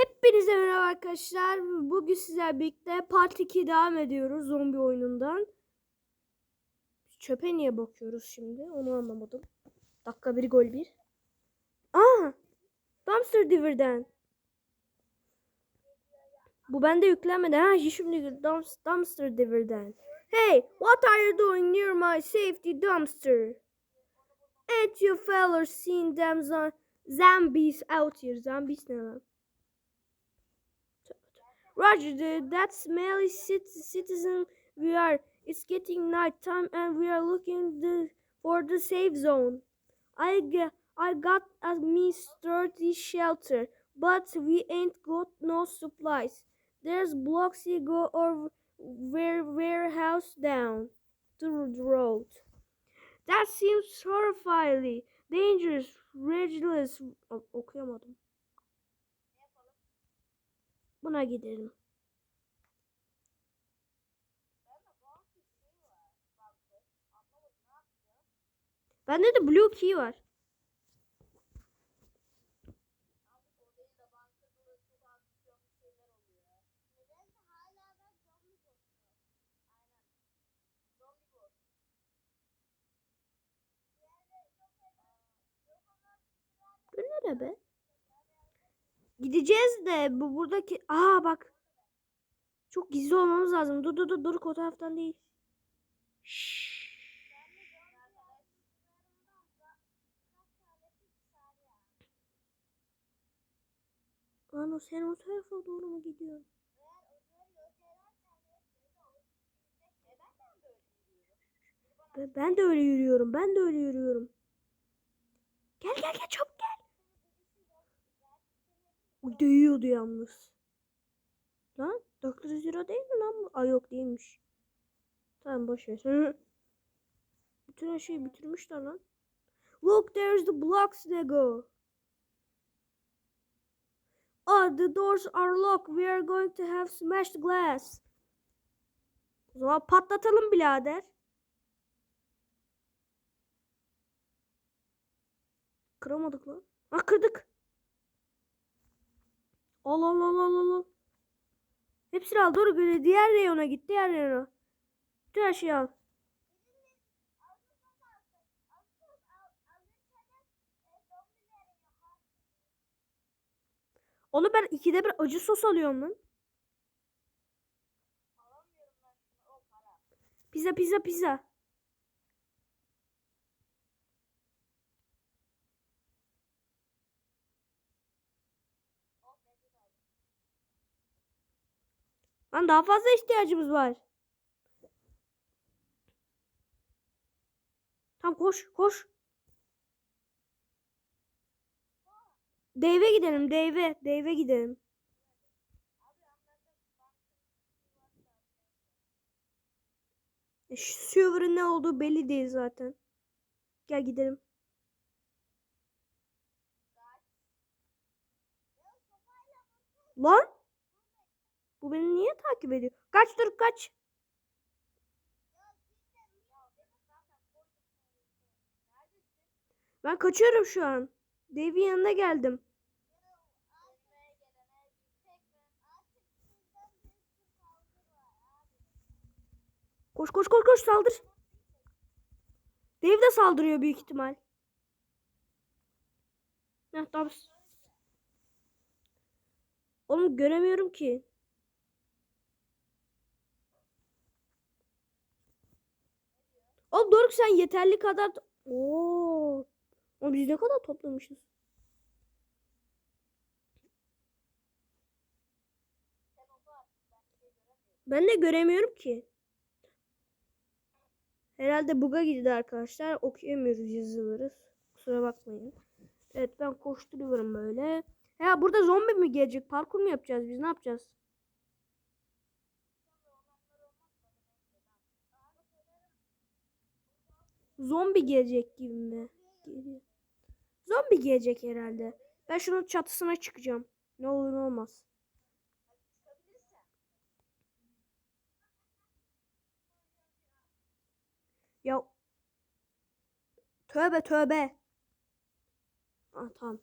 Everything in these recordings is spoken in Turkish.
Hepinize merhaba arkadaşlar. Bugün sizlerle birlikte Part 2 devam ediyoruz zombi oyunundan. Çöpe niye bakıyoruz şimdi? Onu anlamadım. Dakika bir gol bir. Aa! Dumpster Diver'den. Bu bende yüklenmedi. Ha şimdi dumps- Dumpster Diver'den. Hey, what are you doing near my safety dumpster? Ain't you fellas seen them zo- zombies out here? Zombies ne lan? Roger, the, that smelly cit- citizen we are. It's getting night time and we are looking the, for the safe zone. I, I got a me sturdy shelter, but we ain't got no supplies. There's Bloxy go or where warehouse down the road. That seems horrifyingly dangerous, reckless. O- okuyamadım. Buna gidelim. Bende de blue key var. Bu nere be? Gideceğiz de bu buradaki aa bak. Çok gizli olmamız lazım. Dur dur dur dur o taraftan değil. Şşş. Lan o sen o tarafa doğru mu gidiyorsun? Ben, de öyle yürüyorum. Ben de öyle yürüyorum. Gel gel gel çabuk. O değiyordu yalnız. Lan 400 euro değil mi lan bu? Ay yok değilmiş. Tamam boş. Bütün her şeyi bitirmişler lan. Look there's the blocks Lego. Oh the doors are locked. We are going to have smashed glass. O zaman patlatalım birader. Kıramadık lan. Ha kırdık. Al al al al al. Hepsini al. Doğru göre diğer reyona git. Diğer reyona. Bütün her şeyi al. Onu ben ikide bir acı sos alıyorum lan. Pizza pizza pizza. Lan daha fazla ihtiyacımız var. Tamam koş koş. Dave'e gidelim Dave'e. Dave'e gidelim. E, Şu server'ın ne olduğu belli değil zaten. Gel gidelim. Lan? Bu beni niye takip ediyor? Kaç dur kaç. Ben kaçıyorum şu an. Dave'in yanına geldim. Koş koş koş koş saldır. Dave de saldırıyor büyük ihtimal. Heh, tamam. Oğlum göremiyorum ki. Oğlum Doruk sen yeterli kadar... Oo. Oğlum biz ne kadar toplamışız? Ben de göremiyorum ki. Herhalde buga girdi arkadaşlar. Okuyamıyoruz yazıları. Kusura bakmayın. Evet ben koşturuyorum böyle. Ya burada zombi mi gelecek? Parkur mu yapacağız biz? Ne yapacağız? Zombi gelecek gibi mi? Zombi gelecek herhalde. Ben şunun çatısına çıkacağım. Ne olur ne olmaz. Ya tövbe tövbe. Ah tamam.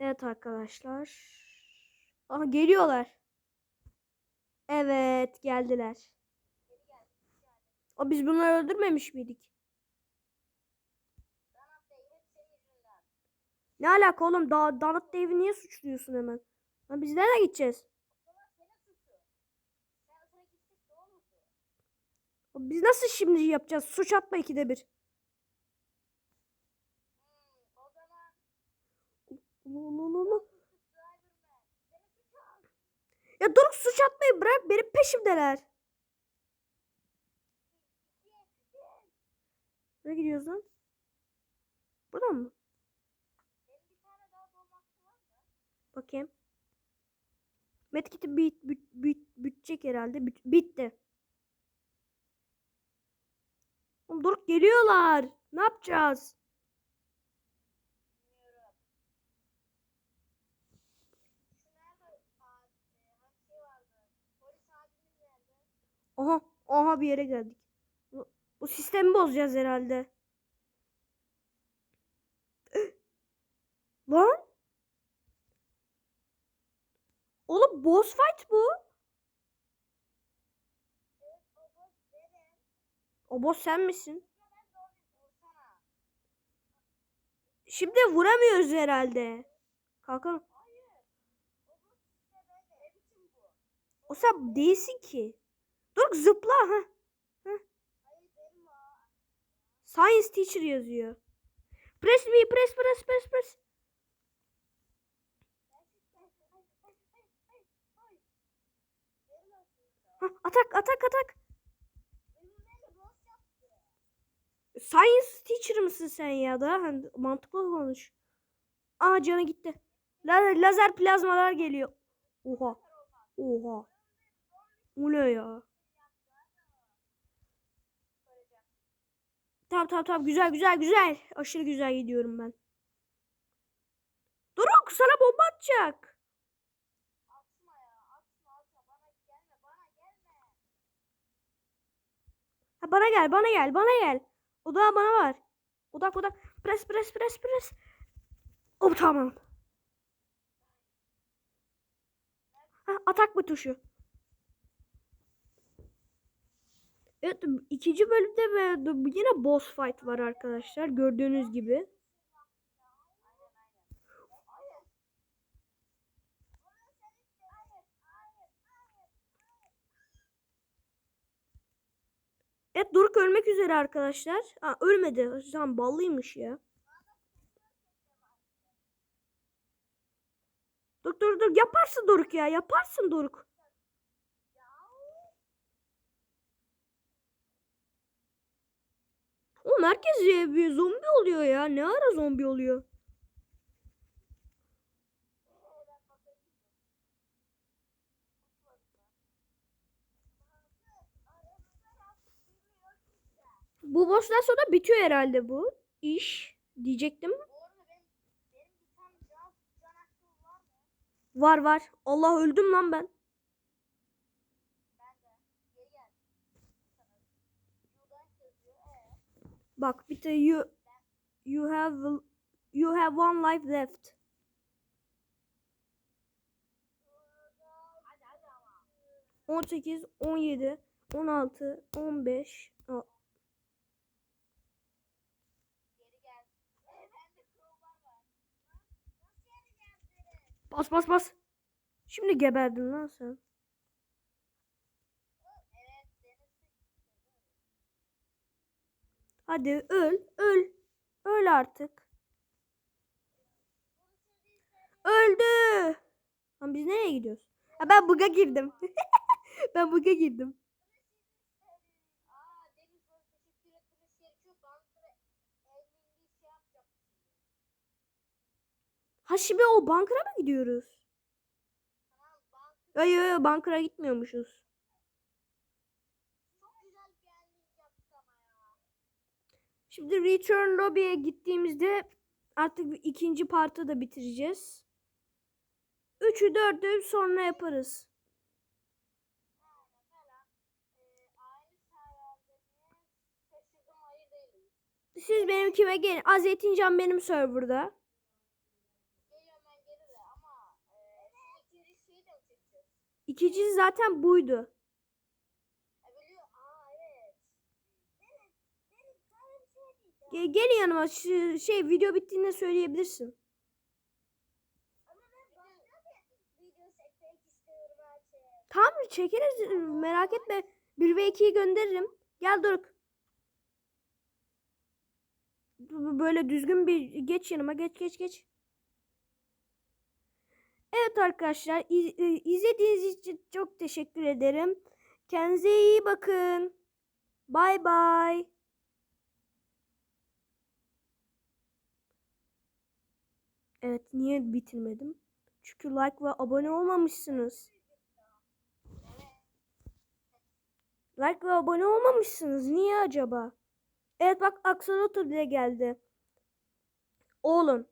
Evet arkadaşlar. Aha geliyorlar. Evet geldiler. O biz bunları öldürmemiş miydik? Ne alaka oğlum? Da Donut Dave'i niye suçluyorsun hemen? Lan biz nereye gideceğiz? Biz nasıl şimdi yapacağız? Suç atma ikide bir. Ya dur suç atmayı bırak benim peşimdeler. Nereye gidiyoruz lan? Buradan mı? Bakayım. Medkit'i bit, bit, bit, bitecek herhalde. Bit, bitti. Oğlum dur geliyorlar. Ne yapacağız? Aha, aha bir yere geldik. Bu, sistemi bozacağız herhalde. Lan? Oğlum boss fight bu. O boss sen misin? Şimdi vuramıyoruz herhalde. Kalkalım. O sen değilsin ki. Dur zıpla ha. Science teacher yazıyor. Press me, press, press, press, press. Ha, atak, atak, atak. Science teacher mısın sen ya da? Hani mantıklı konuş. Aa canı gitti. La- lazer plazmalar geliyor. Oha. Oha. Bu ne ya? Tamam tamam tamam güzel güzel güzel. Aşırı güzel gidiyorum ben. Doruk sana bomba atacak. Ha, bana gel bana gel bana gel. Odağı bana var. Odak odak. Pres pres pres pres. Oh tamam. Ha, atak bu tuşu. Evet ikinci bölümde yine boss fight var arkadaşlar gördüğünüz gibi. Evet Doruk ölmek üzere arkadaşlar. Ha, ölmedi. Tamam ballıymış ya. Dur dur dur yaparsın Doruk ya yaparsın Doruk. Oğlum herkes bir zombi oluyor ya. Ne ara zombi oluyor? Bu boss'tan sonra bitiyor herhalde bu iş diyecektim. Var var. Allah öldüm lan ben. Bak bir de you you have you have one life left. On sekiz, on yedi, on altı, on beş. Bas bas bas. Şimdi geberdin lan sen. Hadi öl, öl. Öl artık. Öldü. Lan biz nereye gidiyoruz? Ha, ben buga girdim. ben buga girdim. Ha şimdi o bankara mı gidiyoruz? Yo yo yo bankara gitmiyormuşuz. Şimdi Return Lobby'ye gittiğimizde artık ikinci partı da bitireceğiz. Üçü dördü sonra yaparız. Siz benimkime gelin. Az Yetincan benim serverda. İkincisi zaten buydu. Ha, biliyor. Aa evet. Deniz, Deniz sana bir şey diyeceğim. Ge- Gelin yanıma şey video bittiğinde söyleyebilirsin. Tamam çekeriz merak etme. 1 ve 2'yi gönderirim. Gel Doruk. Böyle düzgün bir geç yanıma geç geç geç. Evet arkadaşlar iz- e, izlediğiniz için çok teşekkür ederim. Kendinize iyi bakın. Bay bay. Evet niye bitirmedim? Çünkü like ve abone olmamışsınız. Like ve abone olmamışsınız. Niye acaba? Evet bak Axolotl bile geldi. Oğlum.